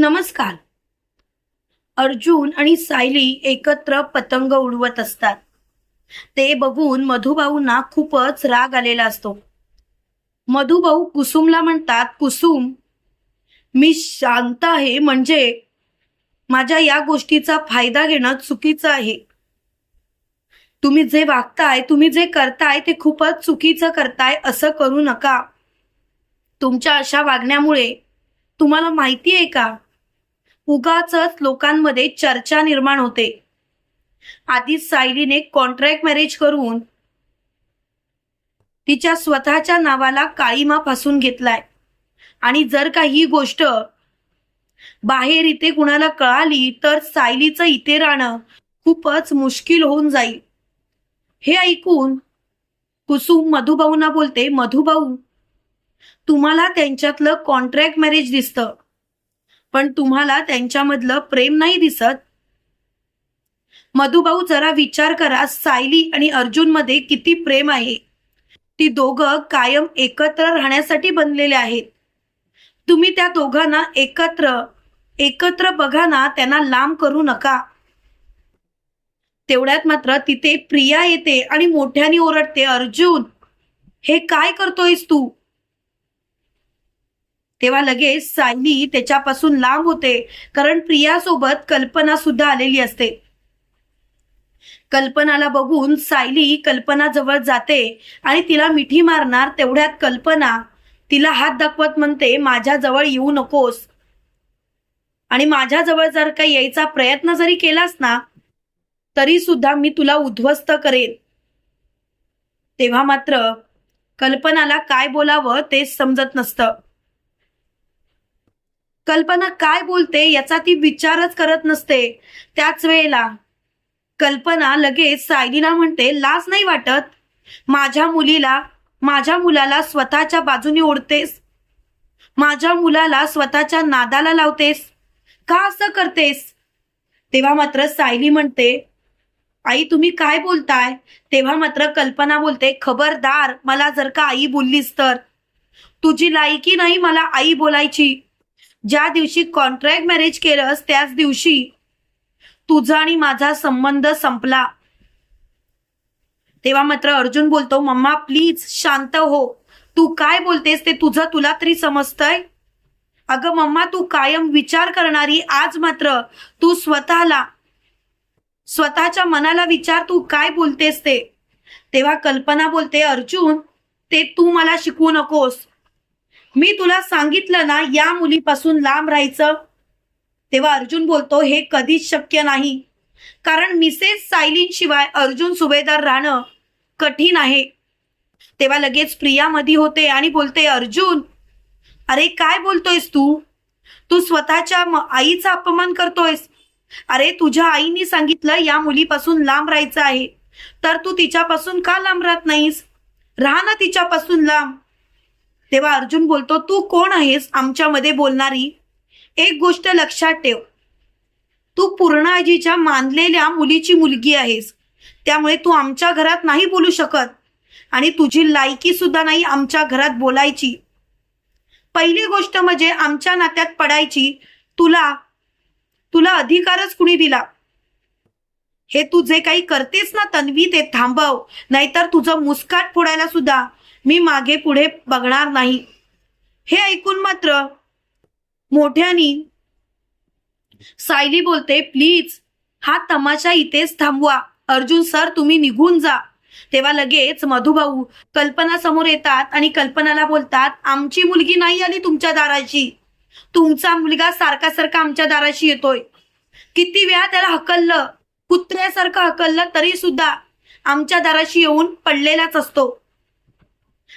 नमस्कार. अर्जुन आणि सायली एकत्र पतंग उडवत असतात. ते बघून मधुभाऊंना खूपच राग आलेला असतो. मधुभाऊ कुसुमला म्हणतात कुसुम मी शांत आहे म्हणजे माझ्या या गोष्टीचा फायदा घेणं चुकीचं आहे. तुम्ही जे वागताय तुम्ही जे करताय ते खूपच चुकीचं करताय असं करू नका. तुमच्या अशा वागण्यामुळे तुम्हाला माहिती आहे का? उगाच लोकांमध्ये चर्चा निर्माण होते. आधीच सायलीने कॉन्ट्रॅक्ट मॅरेज करून तिच्या स्वतःच्या नावाला काळीमा फासून घेतलाय. आणि जर का ही गोष्ट बाहेर इथे कुणाला कळाली तर सायलीचं इथे राहणं खूपच मुश्किल होऊन जाईल. हे ऐकून कुसुम मधुभाऊंना बोलते मधुभाऊ तुम्हाला त्यांच्यातलं कॉन्ट्रॅक्ट मॅरेज दिसतं. पण तुम्हाला त्यांच्यामधलं प्रेम नाही दिसत. मधुभाऊ जरा विचार करा सायली आणि अर्जुनमध्ये किती प्रेम आहे. ती दोघं कायम एकत्र राहण्यासाठी बनलेले आहेत. तुम्ही त्या दोघांना एकत्र एकत्र बघा ना त्यांना लांब करू नका. तेवढ्यात मात्र तिथे प्रिया येते आणि मोठ्याने ओरडते अर्जुन हे काय करतोयस तू? तेव्हा लगेच सायली त्याच्यापासून लांब होते कारण प्रियासोबत कल्पना सुद्धा आलेली असते. कल्पनाला बघून सायली कल्पना जवळ जाते आणि तिला मिठी मारणार तेवढ्यात कल्पना तिला हात दाखवत म्हणते माझ्या जवळ येऊ नकोस. आणि माझ्या जवळ जर काही यायचा प्रयत्न जरी केलास ना तरी सुद्धा मी तुला उद्ध्वस्त करेन. तेव्हा मात्र कल्पनाला काय बोलावं तेच समजत नसतं. कल्पना काय बोलते याचा ती विचारच करत नसते. त्याच वेळेला कल्पना लगेच सायलीला म्हणते लाज नाही वाटत? माझ्या मुलीला माझ्या मुलाला स्वतःच्या बाजूने ओढतेस? माझ्या मुलाला स्वतःच्या नादाला लावतेस? का असं करतेस? तेव्हा मात्र सायली म्हणते आई तुम्ही काय बोलताय? तेव्हा मात्र कल्पना बोलते खबरदार मला जर का आई बोललीस तर? तुझी लायकी नाही मला आई बोलायची. ज्या दिवशी कॉन्ट्रॅक्ट मॅरेज केलंस त्याच दिवशी तुझा आणि माझा संबंध संपला. तेव्हा मात्र अर्जुन बोलतो मम्मा प्लीज शांत हो. तू काय बोलतेस ते तुझं तुला तरी समजतंय? अगं मम्मा तू कायम विचार करणारी आज मात्र तू स्वतःला स्वतःच्या मनाला विचार तू काय बोलतेस ते? तेव्हा कल्पना बोलते अर्जुन ते तू मला शिकवू नकोस. मी तुला सांगितलं ना या मुलीपासून लांब राहायचं. तेव्हा अर्जुन बोलतो हे कधीच शक्य नाही. कारण मिसेस सायलींशिवाय अर्जुन सुभेदार राहणं कठीण आहे. तेव्हा लगेच प्रिया मधी होते आणि बोलते अर्जुन अरे काय बोलतोयस तू? तू स्वतःच्या म- आईचा अपमान करतोयस. अरे तुझ्या आईनी सांगितलं या मुलीपासून लांब राहायचं आहे. तर तू तिच्यापासून का लांब राहत नाहीस? राहा ना तिच्यापासून लांब. तेव्हा अर्जुन बोलतो तू कोण आहेस आमच्यामध्ये बोलणारी? एक गोष्ट लक्षात ठेव. तू पूर्णाजीच्या मानलेल्या मुलीची मुलगी आहेस. त्यामुळे तू आमच्या घरात नाही बोलू शकत आणि तुझी लायकी सुद्धा नाही आमच्या घरात बोलायची. पहिली गोष्ट म्हणजे आमच्या नात्यात पडायची. तुला तुला अधिकारच कुणी दिला? हे तू जे काही करतेस ना तन्वी ते थांबव. नाहीतर तुझं मुस्काट फोडायला सुद्धा मी मागे पुढे बघणार नाही. हे ऐकून मात्र मोठ्यानी सायली बोलते प्लीज हा तमाशा इथेच थांबवा. अर्जुन सर तुम्ही निघून जा. तेव्हा लगेच मधुभाऊ कल्पना समोर येतात आणि कल्पनाला बोलतात आमची मुलगी नाही आली तुमच्या दाराशी. तुमचा मुलगा सारखा सारखा आमच्या दाराशी येतोय. किती वेळा त्याला हकललं कुत्र्यासारखं हकललं तरी सुद्धा आमच्या दाराशी येऊन पडलेलाच असतो.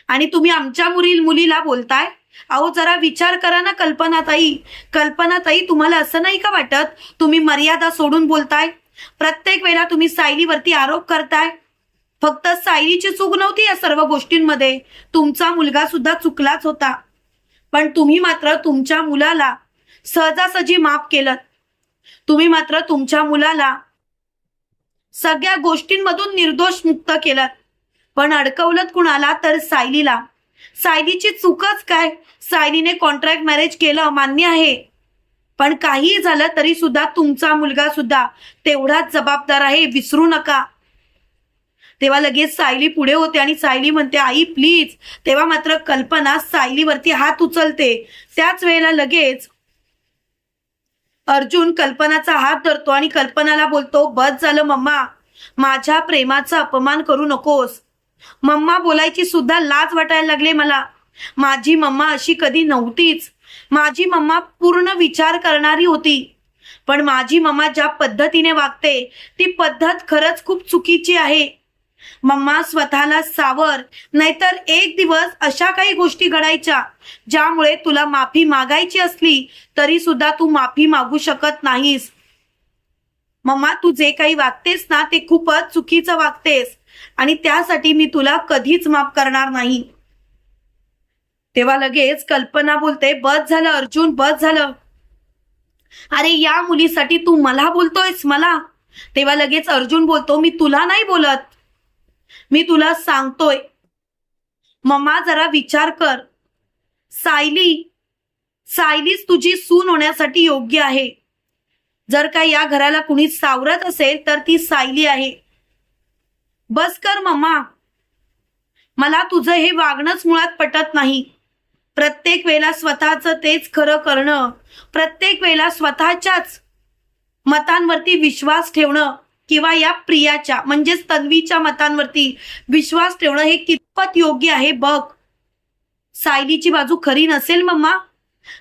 आणि तुम्ही आमच्या मुली मुलीला बोलताय? अहो जरा विचार करा ना कल्पनाताई. कल्पनाताई तुम्हाला असं नाही का वाटत? तुम्ही मर्यादा सोडून बोलताय? प्रत्येक वेळेला तुम्ही सायलीवरती आरोप करताय? फक्त सायलीची चूक नव्हती या सर्व गोष्टींमध्ये. तुमचा मुलगा सुद्धा चुकलाच होता. पण तुम्ही मात्र तुमच्या मुलाला सहजासहजी माफ केलं. तुम्ही मात्र तुमच्या मुलाला सगळ्या गोष्टींमधून निर्दोष मुक्त केलं. पण अडकवलं कुणाला तर सायलीला. सायलीची चूकच काय? सायलीने कॉन्ट्रॅक्ट मॅरेज केलं मान्य आहे. पण काही झालं तरी सुद्धा तुमचा मुलगा सुद्धा तेवढाच जबाबदार आहे विसरू नका. तेव्हा लगेच सायली पुढे होते आणि सायली म्हणते आई प्लीज तेव्हा मात्र कल्पना सायलीवरती हात उचलते. त्याच वेळेला लगेच अर्जुन कल्पनाचा हात धरतो आणि कल्पनाला बोलतो बस झालं मम्मा. माझ्या प्रेमाचा अपमान करू नकोस. मम्मा बोलायची सुद्धा लाज वाटायला लागले मला. माझी मम्मा अशी कधी नव्हतीच. माझी मम्मा पूर्ण विचार करणारी होती. पण माझी मम्मा ज्या पद्धतीने वागते ती पद्धत खरंच खूप चुकीची आहे. मम्मा स्वतःला सावर नाहीतर एक दिवस अशा काही गोष्टी घडायच्या ज्यामुळे तुला माफी मागायची असली तरी सुद्धा तू माफी मागू शकत नाहीस. मम्मा तू जे काही वागतेस ना ते खूपच चुकीचं वागतेस. आणि त्यासाठी मी तुला कधीच माफ करणार नाही. तेव्हा लगेच कल्पना बोलते बस झालं अर्जुन बस झालं. अरे या मुलीसाठी तू मला बोलतोयस मला? तेव्हा लगेच अर्जुन बोलतो मी तुला नाही बोलत. मी तुला सांगतोय. मम्मा जरा विचार कर. सायली सायलीच तुझी सून होण्यासाठी योग्य आहे. जर का या घराला कुणी सावरत असेल तर ती सायली आहे. बस कर मम्मा. मला तुझं हे वागणंच मुळात पटत नाही. प्रत्येक वेळेला स्वतःचं तेच खरं करणं प्रत्येक वेळेला स्वतःच्याच मतांवरती विश्वास ठेवणं किंवा या प्रियाच्या म्हणजेच तन्वीच्या मतांवरती विश्वास ठेवणं हे कितपत योग्य आहे बघ. सायलीची बाजू खरी नसेल मम्मा?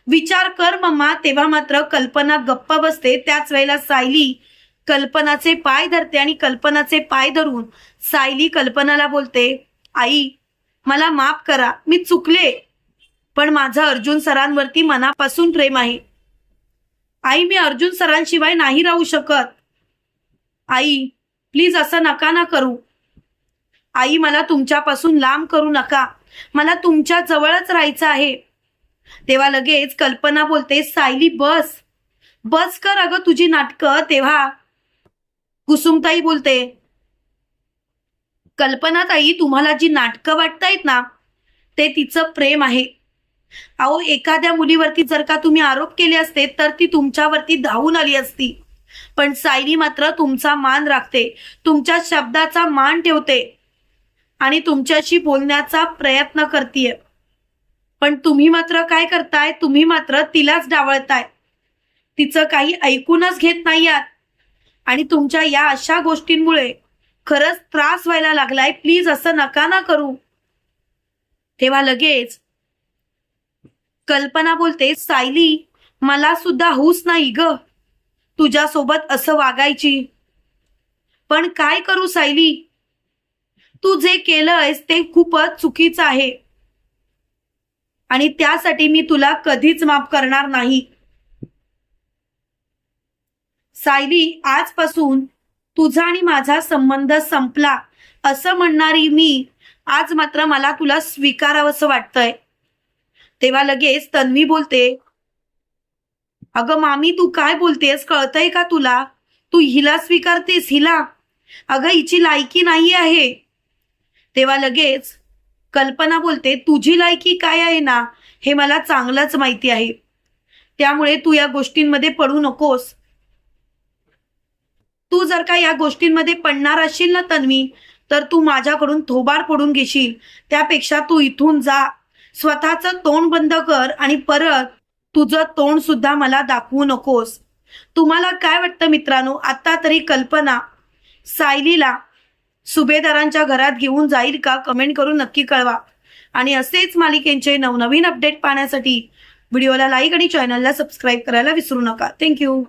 विचार कर मम्मा. तेव्हा मात्र कल्पना गप्प बसते. त्याच वेळेला सायली कल्पनाचे पाय धरते आणि कल्पनाचे पाय धरून सायली कल्पनाला बोलते आई मला माफ करा. मी चुकले. पण माझं अर्जुन सरांवरती मनापासून प्रेम आहे. आई मी अर्जुन सरांशिवाय नाही राहू शकत. आई प्लीज असं नका ना करू. आई मला तुमच्यापासून लांब करू नका. मला तुमच्या जवळच राहायचं आहे. तेव्हा लगेच कल्पना बोलते सायली बस. बस कर अगं तुझी नाटकं. तेव्हा कुसुमताई बोलते कल्पनाताई तुम्हाला जी नाटकं वाटतायत ना ते तिचं प्रेम आहे. अहो एखाद्या मुलीवरती जर का तुम्ही आरोप केले असते तर ती तुमच्यावरती धावून आली असती. पण सायली मात्र तुमचा मान राखते तुमच्या शब्दाचा मान ठेवते आणि तुमच्याशी बोलण्याचा प्रयत्न करतीये. पण तुम्ही मात्र काय करताय? तुम्ही मात्र तिलाच डावळताय. तिचं काही ऐकूनच घेत नाही आहात. आणि तुमच्या या अशा गोष्टींमुळे खरंच त्रास व्हायला लागलाय. प्लीज असं नका ना करू. तेव्हा लगेच कल्पना बोलते सायली मला सुद्धा हूस नाही ग. तुझ्यासोबत असं वागायची. पण काय करू सायली? तू जे केलंयस ते खूपच चुकीचं आहे. आणि त्यासाठी मी तुला कधीच माफ करणार नाही. सायली आजपासून तुझा आणि माझा संबंध संपला असं म्हणणारी मी आज मात्र मला तुला स्वीकारावंसं वाटतंय. तेव्हा लगेच तन्वी बोलते अगं मामी तू काय बोलतेस? कळतंय का तुला? तू हिला स्वीकारतेस हिला? अगं हिची लायकी नाही आहे. तेव्हा लगेच कल्पना बोलते तुझी लायकी काय आहे ना? हे मला चांगलंच माहिती आहे. त्यामुळे तू या गोष्टींमध्ये पडू नकोस. तू जर का या गोष्टींमध्ये पडणार असशील ना तन्वी तर तू माझ्याकडून थोबार पडून घेशील. त्यापेक्षा तू इथून जा. स्वतःचं तोंड बंद कर आणि परत तुझं तोंड सुद्धा मला दाखवू नकोस. तुम्हाला काय वाटतं मित्रांनो? आता तरी कल्पना. सायलीला सुभेदारांच्या घरात घेऊन जाईल का कमेंट करून नक्की कळवा. आणि असेच मालिकेंचे नवनवीन अपडेट पाहण्यासाठी व्हिडिओला लाईक आणि चॅनलला सबस्क्राईब करायला विसरू नका. थँक्यू